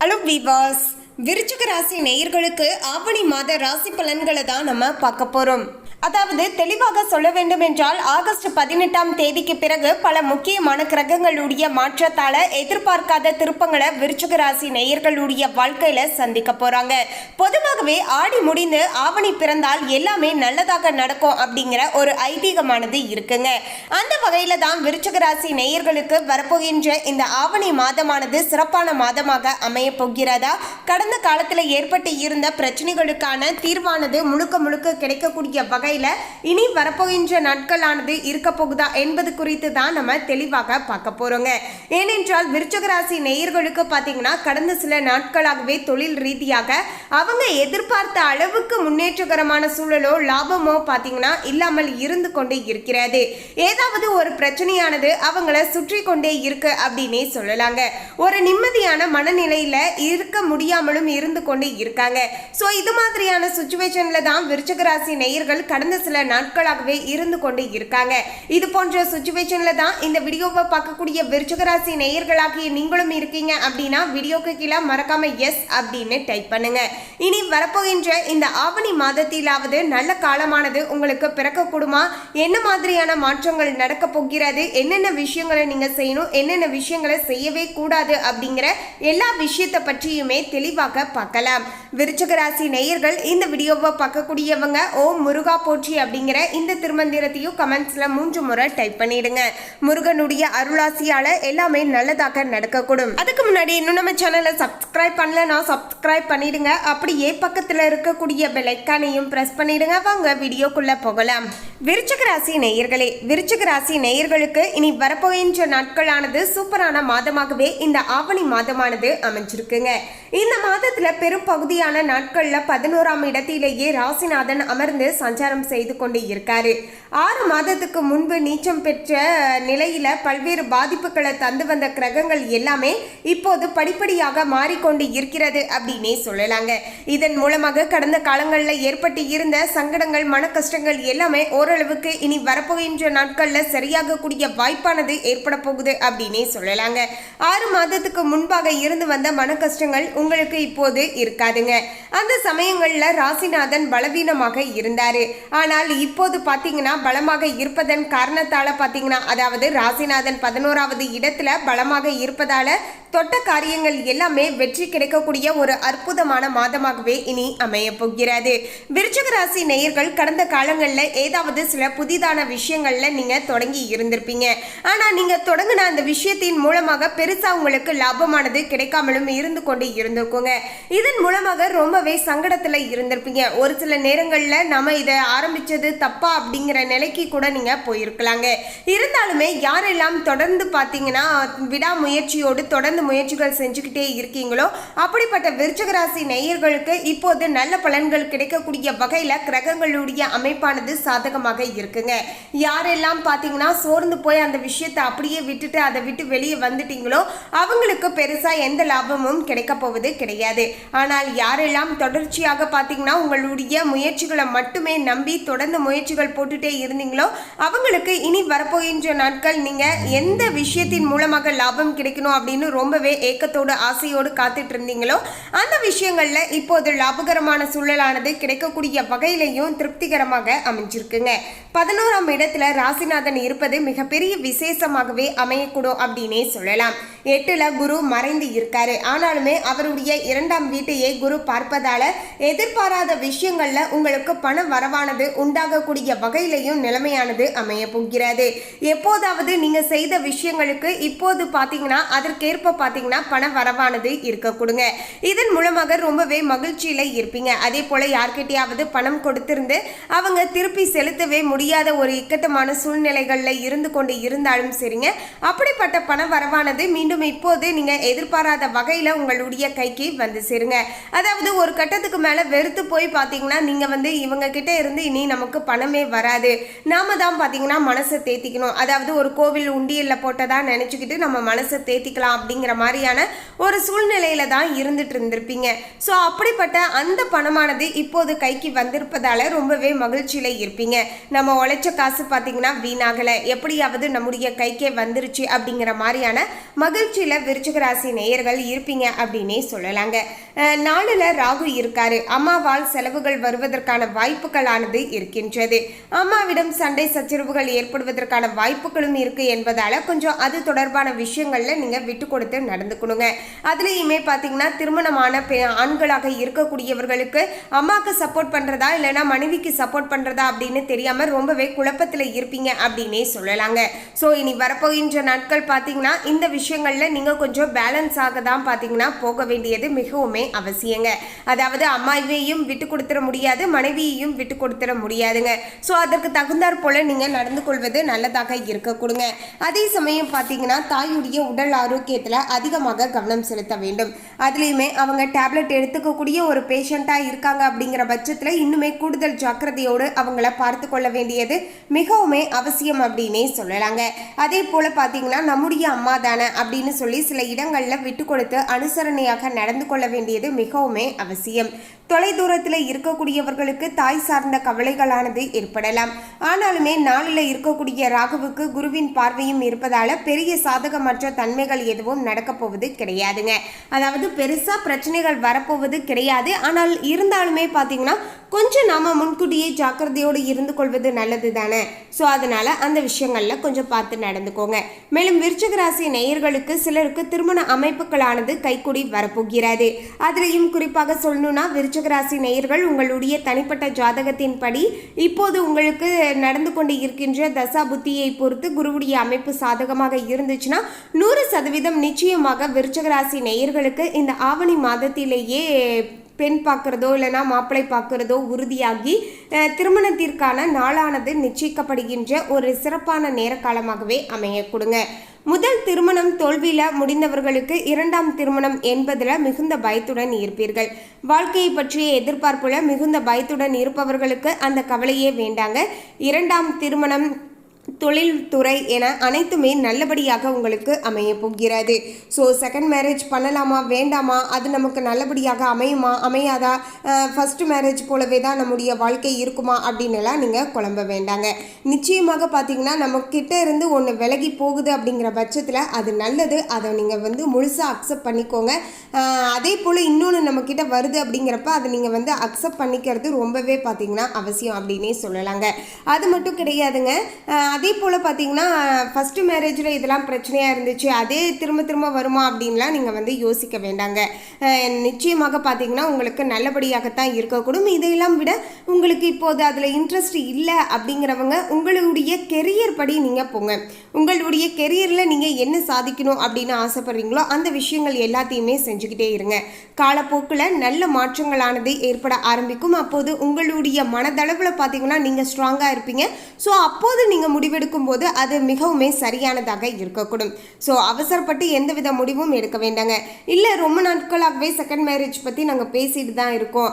Hello விவாஸ் விருச்சிக ராசி நேயர்களுக்கு ஆவணி மாத ராசி பலன்களை தான் நம்ம பார்க்க போகிறோம் அதாவது தெளிவாக சொல்ல வேண்டும் என்றால் ஆகஸ்ட் பதினெட்டாம் தேதிக்கு பிறகு பல முக்கியமான கிரகங்களுடைய மாற்றத்தால எதிர்பார்க்காத திருப்பங்களை விருச்சிக ராசி நேயர்களுடைய வாழ்க்கையில சந்திக்க போறாங்க. பொதுவாகவே ஆடி முடிந்து ஆவணி பிறந்தால் எல்லாமே நல்லதாக நடக்கும் அப்படிங்கிற ஒரு ஐதீகமானது இருக்குங்க. அந்த வகையில தான் விருச்சிக ராசி நேயர்களுக்கு வரப்போகின்ற இந்த ஆவணி மாதமானது சிறப்பான மாதமாக அமைய போகிறதா? கடந்த காலத்தில் ஏற்பட்டு இருந்த பிரச்சனைகளுக்கான தீர்வானது முழுக்க முழுக்க கிடைக்கக்கூடிய வகை வகையில் இனி வரப்போகின்ற நாட்களானது இருக்க போகுதா என்பது குறித்து தான் நம்ம தெளிவாக பார்க்க போகிறோங்க ஏனென்றால் விருச்சகராசி நேயர்களுக்கு பார்த்தீங்கன்னா கடந்த சில நாட்களாகவே தொழில் ரீதியாக அவங்க எதிர்பார்த்த அளவுக்கு முன்னேற்றகரமான சூழலோ லாபமோ பார்த்தீங்கன்னா இல்லாமல் இருந்து கொண்டே இருக்கிறது. ஏதாவது ஒரு பிரச்சனையானது அவங்கள சுற்றி கொண்டே இருக்கு அப்படின்னே சொல்லலாங்க. ஒரு நிம்மதியான மனநிலையில இருக்க முடியாமலும் இருந்து கொண்டே இருக்காங்க. ஸோ இது மாதிரியான சுச்சுவேஷன்ல தான் விருச்சகராசி நேயர்கள் கடந்த சில நாட்களாகவே இருந்து கொண்டு இருக்காங்க. இது போன்ற சுச்சுவேஷன்ல தான் இந்த வீடியோவை பார்க்கக்கூடிய விருச்சகராசி நேயர்களாகிய நீங்களும் இருக்கீங்க அப்படின்னா வீடியோக்கு கீழே மறக்காம எஸ் அப்படின்னு டைப் பண்ணுங்க. இனி வரப்போகின்ற இந்த ஆவணி மாதத்திலாவது நல்ல காலமானது உங்களுக்கு பிறக்கக்கூடுமா? என்ன மாதிரியான மாற்றங்கள் நடக்க போகிறது? என்னென்ன விஷயங்களை நீங்க செய்யணும்? என்னென்ன விஷயங்களை செய்யவே கூடாது அப்படிங்கிற எல்லா விஷயத்தை பற்றியுமே தெளிவாக பார்க்கலாம். விருச்சகராசி நேயர்கள் இந்த வீடியோவை பார்க்கக்கூடியவங்க ஓம் முருகா போற்றி அப்படிங்கிற இந்த திருமந்திரத்தையும் கமெண்ட்ஸில் மூன்று முறை டைப் பண்ணிடுங்க. முருகனுடைய அருளாசியால எல்லாமே நல்லதாக நடக்கக்கூடும். அதுக்கு முன்னாடி இன்னும் நம்ம சேனலை சப்ஸ்கிரைப் பண்ணலன்னா சப்ஸ்கிரைப் பண்ணிடுங்க. அப்படியே பக்கத்தில் இருக்கக்கூடிய பெலைக்கானையும் பிரஸ் பண்ணிடுங்க. வாங்க வீடியோக்குள்ளே போகலாம். விருச்சக ராசி நேயர்களே விருச்சக ராசி நேயர்களுக்கு இனி வரப்போகின்ற நாட்களானது சூப்பரான மாதமாகவே இந்த ஆவணி மாதமானது அமைஞ்சிருக்குங்க. இந்த மாதத்துல பெரும் பகுதியான நாட்கள்ல பதினோராம் இடத்திலேயே ராசிநாதன் அமர்ந்து சஞ்சாரம் செய்து கொண்டு இருக்காரு. ஆறு மாதத்துக்கு முன்பு நீச்சம் பெற்ற நிலையில் பல்வேறு பாதிப்புகளை தந்து வந்த கிரகங்கள் எல்லாமே இப்போது படிப்படியாக மாறிக்கொண்டு இருக்கிறது அப்படின்னே சொல்லலாங்க. இதன் மூலமாக கடந்த காலங்களில் ஏற்பட்டு இருந்த சங்கடங்கள் மன கஷ்டங்கள் எல்லாமே ஓரளவுக்கு இனி வரப்போகின்ற நாட்களில் சரியாகக்கூடிய வாய்ப்பானது ஏற்பட போகுது அப்படின்னே சொல்லலாங்க. ஆறு மாதத்துக்கு முன்பாக இருந்து வந்த மன கஷ்டங்கள் உங்களுக்கு இப்போது இருக்காதுங்க. அந்த சமயங்களில் ராசிநாதன் பலவீனமாக இருந்தார். ஆனால் இப்போது பார்த்தீங்கன்னா பலமாக இருப்பதன் காரணத்தால் பார்த்தீங்கன்னா அதாவது ராசிநாதன் பதினோராவது இடத்துல பலமாக இருப்பதால் தொட்ட காரியங்கள் எல்லாமே வெற்றி கிடைக்கக்கூடிய ஒரு அற்புதமான மாதமாகவே இனி அமைய போகிறது. விருச்சக ராசி நேயர்கள் கடந்த காலங்களில் ஏதாவது சில புதிதான விஷயங்கள்ல நீங்க தொடங்கி இருந்திருப்பீங்க. ஆனா நீங்க தொடங்கின அந்த விஷயத்தின் மூலமாக பெருசா உங்களுக்கு லாபமானது கிடைக்காமலும் இருந்து கொண்டு இருந்திருக்குங்க. இதன் மூலமாக ரொம்பவே சங்கடத்துல இருந்திருப்பீங்க. ஒரு சில நேரங்கள்ல நம்ம இதை ஆரம்பிச்சது தப்பா அப்படிங்கிற நிலைக்கு கூட நீங்க போயிருக்கலாங்க. இருந்தாலுமே யாரெல்லாம் தொடர்ந்து பார்த்தீங்கன்னா விடாமுயற்சியோடு தொடர்ந்து முயற்சிகள் செஞ்சுக்கிட்டே இருக்கீங்களோ அப்படிப்பட்ட விருச்சக ராசி நேயர்களுக்கு இப்போது நல்ல பலன்கள் கிடைக்கக்கூடிய வகையில் கிரகங்களுடைய அமைப்பானது சாதகமாக இருக்குங்க. யாரெல்லாம் பார்த்தீங்கன்னா சோர்ந்து போய் அந்த விஷயத்தை அப்படியே விட்டுட்டு அதை விட்டு வெளியே வந்துட்டீங்களோ அவங்களுக்கு பெருசாக எந்த லாபமும் கிடைக்க போவது கிடையாது. ஆனால் யாரெல்லாம் தொடர்ச்சியாக பார்த்தீங்கன்னா உங்களுடைய முயற்சிகளை மட்டுமே நம்பி தொடர்ந்து முயற்சிகள் போட்டுட்டே இருந்தீங்களோ அவங்களுக்கு இனி வரப்போகின்ற நாட்கள் நீங்கள் எந்த விஷயத்தின் மூலமாக லாபம் கிடைக்கணும் அப்படின்னு ரொம்ப ரொம்பவே ஏக்கத்தோடு ஆசையோடு காத்துட்டு இருந்தீங்களோ அந்த விஷயங்களில் இப்போது லாபகரமான சூழலானது கிடைக்கக்கூடிய வகையிலையும் திருப்திகரமாக அமைஞ்சிருக்குங்க. பதினோராம் இடத்துல ராசிநாதன் இருப்பது மிகப்பெரிய விசேஷமாகவே அமையக்கூடும் அப்படின்னே சொல்லலாம். எட்டுல குரு மறைந்து இருக்காரு. ஆனாலுமே அவருடைய இரண்டாம் வீட்டையே குரு பார்ப்பதால எதிர்பாராத விஷயங்கள்ல உங்களுக்கு பண வரவானது உண்டாகக்கூடிய வகையிலையும் நிலைமையானது அமைய போகிறது. எப்போதாவது நீங்க செய்த விஷயங்களுக்கு இப்போது பாத்தீங்கன்னா அதற்கேற்ப பார்த்தீங்கன்னா பண வரவானது இருக்க கொடுங்க. இதன் மூலமாக ரொம்பவே மகிழ்ச்சியில் இருப்பீங்க. அதே போல் யார்கிட்டையாவது பணம் கொடுத்திருந்து அவங்க திருப்பி செலுத்தவே முடியாத ஒரு இக்கட்டமான சூழ்நிலைகளில் இருந்து கொண்டு இருந்தாலும் சரிங்க. அப்படிப்பட்ட பண வரவானது மீண்டும் இப்போது நீங்கள் எதிர்பாராத வகையில் உங்களுடைய கைக்கு வந்து சேருங்க. அதாவது ஒரு கட்டத்துக்கு மேலே வெறுத்து போய் பார்த்தீங்கன்னா நீங்கள் வந்து இவங்க கிட்ட இருந்து இனி நமக்கு பணமே வராது. நாம தான் பார்த்தீங்கன்னா மனசை தேத்திக்கணும். அதாவது ஒரு கோவில் உண்டியல்ல போட்டதாக நினச்சிக்கிட்டு நம்ம மனசை தேத்திக்கலாம் அப்படிங்கிற அப்படிங்கிற மாதிரியான ஒரு சூழ்நிலையில தான் இருந்துட்டு இருந்திருப்பீங்க. ஸோ அப்படிப்பட்ட அந்த பணமானது இப்போது கைக்கு வந்திருப்பதால ரொம்பவே மகிழ்ச்சியில இருப்பீங்க. நம்ம உழைச்ச காசு பார்த்தீங்கன்னா வீணாகலை. எப்படியாவது நம்முடைய கைக்கே வந்துருச்சு அப்படிங்கிற மாதிரியான மகிழ்ச்சியில விருச்சிக ராசி நேயர்கள் இருப்பீங்க அப்படின்னே சொல்லலாங்க. நாளில் ராகு இருக்காரு. அம்மாவால் செலவுகள் வருவதற்கான வாய்ப்புகளானது இருக்கின்றது. அம்மாவிடம் சண்டை சச்சரவுகள் ஏற்படுவதற்கான வாய்ப்புகளும் இருக்கு என்பதால கொஞ்சம் அது தொடர்பான விஷயங்கள்ல நீங்க விட்டு கொடுத்து நடந்துக்கணுங்க. அதுலேயுமே பார்த்தீங்கன்னா திருமணமான பெ- ஆண்களாக இருக்கக்கூடியவர்களுக்கு அம்மாவுக்கு சப்போர்ட் பண்றதா இல்லைன்னா மனைவிக்கு சப்போர்ட் பண்றதா அப்படின்னு தெரியாமல் ரொம்பவே குழப்பத்தில் இருப்பீங்க அப்படின்னே சொல்லலாங்க. ஸோ இனி வரப்போகின்ற நாட்கள் பார்த்தீங்கன்னா இந்த விஷயங்கள்ல நீங்கள் கொஞ்சம் பேலன்ஸ் ஆக தான் பார்த்தீங்கன்னா போக வேண்டியது மிகவுமே அவசியங்க. அதாவது அம்மாவையும் விட்டு கொடுத்துட முடியாது மனைவியையும் விட்டு கொடுத்துட முடியாதுங்க. ஸோ அதற்கு தகுந்தாற் போல நீங்கள் நடந்து கொள்வது நல்லதாக இருக்க கொடுங்க. அதே சமயம் பார்த்தீங்கன்னா தாயுடைய உடல் ஆரோக்கியத்தில் அதிகமாக கவனம் செலுத்த வேண்டும். அதுலேயுமே அவங்க டேப்லெட் எடுத்துக்கக்கூடிய ஒரு பேஷண்ட்டாக இருக்காங்க அப்படிங்கிற பட்சத்தில் இன்னுமே கூடுதல் ஜாக்கிரதையோடு அவங்கள பார்த்து கொள்ள வேண்டியது மிகவுமே அவசியம் அப்படின்னே சொல்லலாங்க. அதே போல் பார்த்தீங்கன்னா நம்முடைய அம்மா தானே அப்படின்னு சொல்லி சில இடங்களில் விட்டு கொடுத்து அனுசரணையாக நடந்து கொள்ள வேண்டியது மிகவுமே அவசியம். தொலைதூரத்தில் இருக்கக்கூடியவர்களுக்கு தாய் சார்ந்த கவலைகளானது ஏற்படலாம். ஆனாலுமே நாளில் இருக்கக்கூடிய ராகுவுக்கு குருவின் பார்வையும் இருப்பதால பெரிய சாதகமற்ற தன்மைகள் எதுவும் நடக்க போவது கிடையாதுங்க. அதாவது பெருசா பிரச்சனைகள் வரப்போவது கிடையாது. ஆனால் இருந்தாலுமே பார்த்தீங்கன்னா கொஞ்சம் நாம் முன்கூட்டியே ஜாக்கிரதையோடு இருந்து கொள்வது நல்லது தானே ஸோ அதனால் அந்த விஷயங்களில் கொஞ்சம் பார்த்து நடந்துக்கோங்க. மேலும் விருச்சகராசி நேயர்களுக்கு சிலருக்கு திருமண அமைப்புகளானது கைக்கூடி வரப்போகிறது. அதுலேயும் குறிப்பாக சொல்லணும்னா விருச்சகராசி நேயர்கள் உங்களுடைய தனிப்பட்ட ஜாதகத்தின்படி இப்போது உங்களுக்கு நடந்து கொண்டு இருக்கின்ற தசா புத்தியை பொறுத்து குருவுடைய அமைப்பு சாதகமாக இருந்துச்சுன்னா நூறு சதவீதம் நிச்சயமாக விருச்சகராசி நேயர்களுக்கு இந்த ஆவணி மாதத்திலேயே பெண் பார்க்குறதோ இல்லைனா மாப்பிள்ளை பார்க்குறதோ உறுதியாகி திருமணத்திற்கான நாளானது நிச்சயிக்கப்படுகின்ற ஒரு சிறப்பான நேர காலமாகவே அமைய கொடுங்க. முதல் திருமணம் தோல்வியில் முடிந்தவர்களுக்கு இரண்டாம் திருமணம் என்பதில் மிகுந்த பயத்துடன் இருப்பீர்கள். வாழ்க்கையை பற்றிய எதிர்பார்ப்புல மிகுந்த பயத்துடன் இருப்பவர்களுக்கு அந்த கவலையே வேண்டாங்க. இரண்டாம் திருமணம் தொழில்துறை என அனைத்துமே நல்லபடியாக உங்களுக்கு அமைய போகிறது. ஸோ செகண்ட் மேரேஜ் பண்ணலாமா வேண்டாமா? அது நமக்கு நல்லபடியாக அமையுமா அமையாதா? ஃபர்ஸ்ட் மேரேஜ் போலவே தான் நம்முடைய வாழ்க்கை இருக்குமா அப்படின்னுலாம் நீங்கள் குழம்ப வேண்டாங்க. நிச்சயமாக பார்த்தீங்கன்னா நம்ம கிட்ட இருந்து ஒன்று விலகி போகுது அப்படிங்கிற பட்சத்தில் அது நல்லது. அதை நீங்கள் வந்து முழுசாக அக்செப்ட் பண்ணிக்கோங்க. அதே போல் இன்னொன்று நம்மக்கிட்ட வருது அப்படிங்கிறப்ப அதை நீங்கள் வந்து அக்செப்ட் பண்ணிக்கிறது ரொம்பவே பார்த்தீங்கன்னா அவசியம் அப்படின்னே சொல்லலாங்க. அது மட்டும் கிடையாதுங்க. அதே போல் பார்த்தீங்கன்னா ஃபஸ்ட்டு மேரேஜில் இதெல்லாம் பிரச்சனையாக இருந்துச்சு. அதே திரும்ப திரும்ப வருமா அப்படின்லாம் நீங்கள் வந்து யோசிக்க வேண்டாங்க. நிச்சயமாக பார்த்தீங்கன்னா உங்களுக்கு நல்லபடியாகத்தான் இருக்கக்கூடும். இதையெல்லாம் விட உங்களுக்கு இப்போது அதில் இன்ட்ரெஸ்ட் இல்லை அப்படிங்கிறவங்க உங்களுடைய கெரியர் படி நீங்கள் போங்க. உங்களுடைய கெரியரில் நீங்கள் என்ன சாதிக்கணும் அப்படின்னு ஆசைப்படுறீங்களோ அந்த விஷயங்கள் எல்லாத்தையுமே செஞ்சுக்கிட்டே இருங்க. காலப்போக்கில் நல்ல மாற்றங்களானது ஏற்பட ஆரம்பிக்கும். அப்போது உங்களுடைய மனதளவில் பார்த்தீங்கன்னா நீங்கள் ஸ்ட்ராங்காக இருப்பீங்க. ஸோ அப்போது நீங்கள் முடிவெடுக்கும் போது அது மிகவுமே சரியானதாக இருக்கக்கூடும். ஸோ அவசரப்பட்டு எந்தவித முடிவும் எடுக்க வேண்டாங்க. இல்லை ரொம்ப நாட்களாகவே செகண்ட் மேரேஜ் பற்றி நாங்கள் பேசிட்டு தான் இருக்கோம்.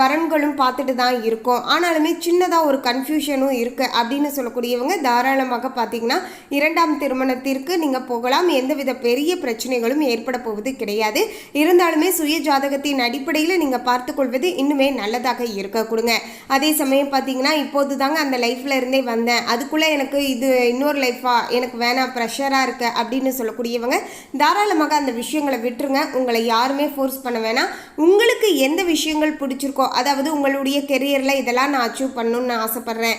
வரன்களும் பார்த்துட்டு தான் இருக்கோம். ஆனாலுமே சின்னதாக ஒரு கன்ஃபியூஷனும் இருக்குது அப்படின்னு சொல்லக்கூடியவங்க தாராளமாக பார்த்தீங்கன்னா இரண்டாம் திருமணத்திற்கு நீங்கள் போகலாம். எந்தவித பெரிய பிரச்சனைகளும் ஏற்பட போவது கிடையாது. இருந்தாலுமே சுய ஜாதகத்தின் அடிப்படையில் நீங்கள் பார்த்துக்கொள்வது இன்னுமே நல்லதாக இருக்க கொடுங்க அதே சமயம் பார்த்தீங்கன்னா இப்போது தாங்க அந்த லைஃப்ல இருந்தே வந்தேன். அதுக்குள்ளே எனக்கு இது இன்னொரு லைஃபா எனக்கு வேணாம் ப்ரெஷராக இருக்கு அப்படின்னு சொல்லக்கூடியவங்க தாராளமாக அந்த விஷயங்களை விட்டுருங்க. உங்களை யாருமே ஃபோர்ஸ் பண்ண வேணாம். உங்களுக்கு எந்த விஷயங்கள் பிடிச்சிருக்கோ அதாவது உங்களுடைய கெரியரில் இதெல்லாம் நான் அச்சீவ் பண்ணணும்னு நான் ஆசைப்பட்றேன்.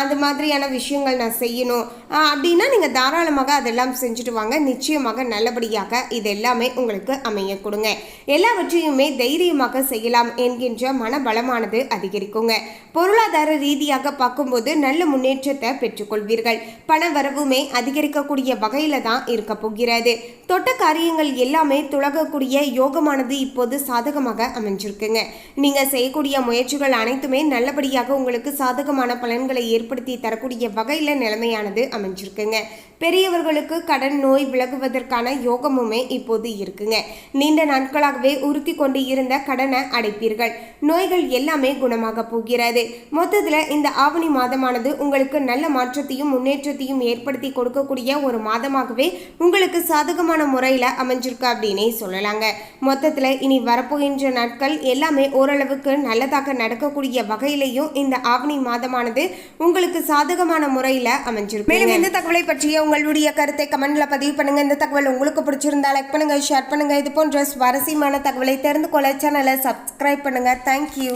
அந்த மாதிரியான விஷயங்கள் நான் செய்யணும். அப்படின்னா நீங்கள் தாராளமாக அதெல்லாம் செஞ்சுட்டு வாங்க. நிச்சயமாக நல்லபடியாக இது எல்லாமே உங்களுக்கு அமைய கொடுங்க. எல்லாவற்றையுமே தைரியமாக செய்யலாம் என்கின்ற மனபலமானது அதிகரிக்குங்க. பொருளாதார ரீதியாக பார்க்கும்போது நல்ல முன்னேற்றத்தை கொள்வீர்கள். பண வரவுமே அதிகரிக்கக்கூடிய வகையில தான் இருக்க போகிறது. தொட்ட காரியங்கள் எல்லாமே துலகக்கூடிய யோகமானது இப்போது சாதகமாக அமைஞ்சிருக்குங்க. நீங்க செய்யக்கூடிய முயற்சிகள் அனைத்துமே நல்லபடியாக உங்களுக்கு சாதகமான பலன்களை ஏற்படுத்தி தரக்கூடிய வகையில நிலைமையானது அமைஞ்சிருக்குங்க. பெரியவர்களுக்கு கடன் நோய் விலகுவதற்கான யோகமுமே இப்போது இருக்குங்க. நீண்ட நாட்களாகவே உறுத்தி கொண்டு இருந்த கடனை அடைப்பீர்கள். நோய்கள் எல்லாமே குணமாக போகிறது. மொத்தத்தில் இந்த ஆவணி மாதமானது உங்களுக்கு நல்ல மாற்றத்தை மாற்றத்தையும் முன்னேற்றத்தையும் ஏற்படுத்தி கொடுக்கக்கூடிய ஒரு மாதமாகவே உங்களுக்கு சாதகமான முறையில் அமைஞ்சிருக்கு அப்படின்னே சொல்லலாங்க. மொத்தத்தில் இனி வரப்போகின்ற நாட்கள் எல்லாமே ஓரளவுக்கு நல்லதாக நடக்கக்கூடிய வகையிலையும் இந்த ஆவணி மாதமானது உங்களுக்கு சாதகமான முறையில் அமைஞ்சிருக்கு. மேலும் இந்த தகவலை பற்றிய உங்களுடைய கருத்தை கமெண்ட்ல பதிவு பண்ணுங்க. இந்த தகவல் உங்களுக்கு பிடிச்சிருந்தா லைக் பண்ணுங்க ஷேர் பண்ணுங்க. இது போன்ற சுவாரஸ்யமான தகவலை தெரிந்து கொள்ள சேனலை சப்ஸ்கிரைப் பண்ணுங்க. தேங்க்யூ